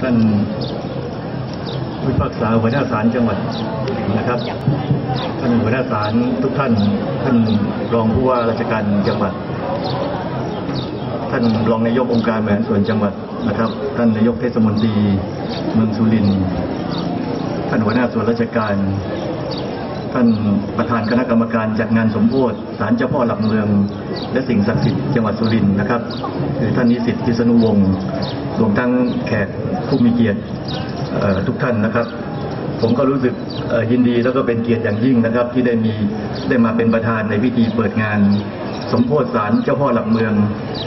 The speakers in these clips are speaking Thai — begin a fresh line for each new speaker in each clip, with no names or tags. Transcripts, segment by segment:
ท่านผู้พักษาหัวหน้าศาลจังหวัดนะครับ ท่านหัวหน้าศาลทุกท่าน ท่านรองผู้ว่าราชการจังหวัด ท่านรองนายกองค์การบริหารส่วนจังหวัดนะครับ ท่านนายกเทศมนตรีเมืองสุรินทร์ท่านหัวหน้าส่วนราชการ ท่านประธานคณะกรรมการจัดงานสมโภชศาลเจ้าพ่อหลักเมือง และสิ่งศักดิ์สิทธิ์จังหวัดสุรินทร์นะครับ คือท่านนิสิตพิษณุวงศ์รวมทั้งแขกผู้มีเกียรติทุกท่านนะครับ ผมก็รู้สึกยินดีแล้วก็เป็นเกียรติอย่างยิ่งนะครับ ที่ได้มีได้มาเป็นประธานในพิธีเปิดงาน สมโภชศาลเจ้าพ่อหลักเมือง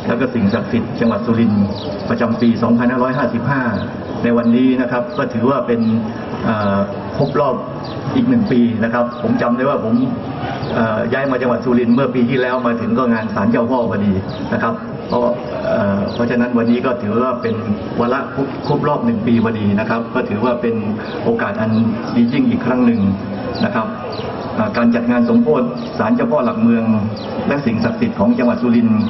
และก็สิ่งศักดิ์สิทธิ์จังหวัดสุรินทร์ประจำปี 2555 ในวันนี้นะครับก็ถือว่าเป็นครบรอบอีกหนึ่งปีนะครับ ผมจำได้ว่าผมย้ายมาจังหวัดสุรินทร์เมื่อปีที่แล้วมาถึงก็งานศาลเจ้าพ่อพอดีนะครับเพราะเพราะฉะนั้นวันนี้ก็ถือว่าเป็นวาระครบครบรอบหนึ่งปีพอดีนะครับ ก็ถือว่าเป็นโอกาสอันดียิ่งอีกครั้งหนึ่งนะครับการจัดงานสมโภชศาลเจ้าพ่อหลักเมือง และสิ่งศักดิ์สิทธิ์ของจังหวัดสุรินทร์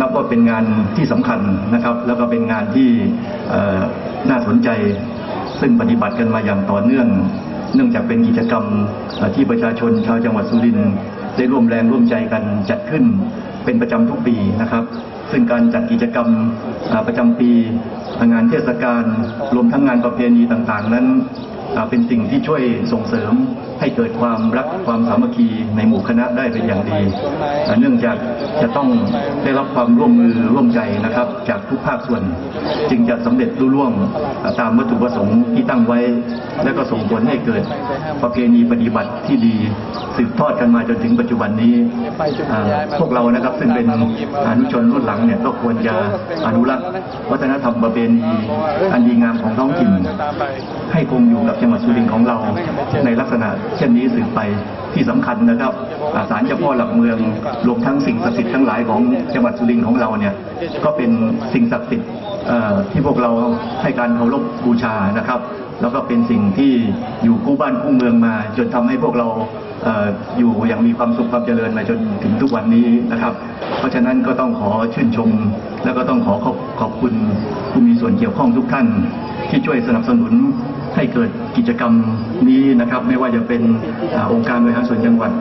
นับว่าเป็นงานที่สำคัญนะครับ แล้วก็เป็นงานที่น่าสนใจ ซึ่งปฏิบัติกันมาอย่างต่อเนื่อง เนื่องจากเป็นกิจกรรมที่ประชาชนชาวจังหวัดสุรินทร์ได้ร่วมแรงร่วมใจกันจัดขึ้นเป็นประจำทุกปีนะครับ ซึ่งการจัดกิจกรรมประจำปีงานเทศกาลรวมทั้งงานประเพณีต่างๆ นั้นเป็นสิ่งที่ช่วยส่งเสริม ให้เกิดความรักความสามัคคีในหมู่คณะได้เป็นอย่างดี เนื่องจากจะต้องได้รับความร่วมมือร่วมใจนะครับ จากทุกภาคส่วน จึงจะสำเร็จรุ่ร่วงตามวัตถุประสงค์ที่ตั้งไว้ และก็ส่งผลให้เกิดประเพณีปฏิบัติที่ดีสืบทอดกันมาจนถึงปัจจุบันนี้พวกเรานะครับซึ่งเป็นอนุชนรุ่นหลังเนี่ยก็ควรจะอนุรักษ์วัฒนธรรมประเพณีอันดีงามของท้องถิ่น ให้คงอยู่กับจังหวัดสุรินทร์ของเราใน เช่นนี้สืบไปที่สำคัญนะครับศาลเจ้าพ่อหลักเมืองรวมทั้งสิ่งศักดิ์สิทธิ์ทั้งหลายของจังหวัดสุรินทร์ของเราเนี่ยก็เป็นสิ่งศักดิ์สิทธิ์ที่พวกเราให้การเคารพบูชานะครับ แล้วก็เป็นสิ่งที่อยู่คู่บ้านคู่เมืองมา จนทำให้พวกเราอยู่อย่างมีความสุขความเจริญมาจนถึงทุกวันนี้นะครับ เพราะฉะนั้นก็ต้องขอชื่นชม แล้วก็ต้องขอขอบขอบคุณผู้มีส่วนเกี่ยวข้องทุกท่านที่ช่วยสนับสนุน ให้เกิดกิจกรรมนี้นะครับ ไม่ว่าจะเป็นอาองค์การบริหารส่วนจังหวัด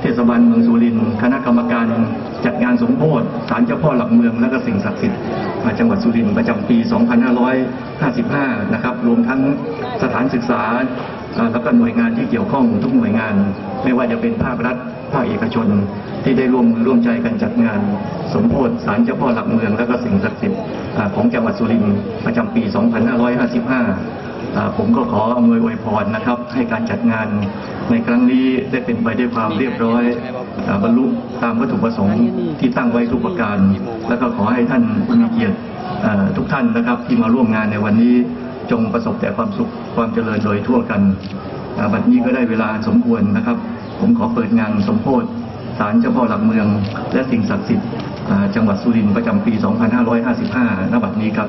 เทศบาลเมืองสุรินทร์คณะกรรมการจัดงานสมโภชศาลเจ้าพ่อหลักเมืองและก็สิ่งศักดิ์สิทธิ์อ่าจังหวัดสุรินทร์ประจำปี 2555 นะครับ รวมทั้งสถานศึกษาอ่าแล้วก็หน่วยงานที่เกี่ยวข้องทุกหน่วยงาน ไม่ว่าจะเป็นภาครัฐภาคเอกชน ที่ได้ร่วมร่วมใจกันจัดงาน สมโภชศาลเจ้าพ่อหลักเมืองและ ของจังหวัดสุรินทร์ประจำปี 2555 ผมก็ขออำนวยอวยพรนะครับ ให้การจัดงานในครั้งนี้ได้เป็นไปด้วยความเรียบร้อยบรรลุตามวัตถุประสงค์ที่ตั้งไว้ทุกประการ แล้วก็ขอให้ท่านผู้มีเกียรติทุกท่านนะครับที่มาร่วมงานในวันนี้จงประสบแต่ความสุขความเจริญโดยทั่วกันบัดนี้ก็ได้เวลาสมควรนะครับ ผมขอเปิดงานสมโภชศาลเจ้าพ่อหลักเมือง และสิ่งศักดิ์สิทธิ์ จังหวัดสุรินทร์ประจำปี 2555 ณ บัดนี้ครับ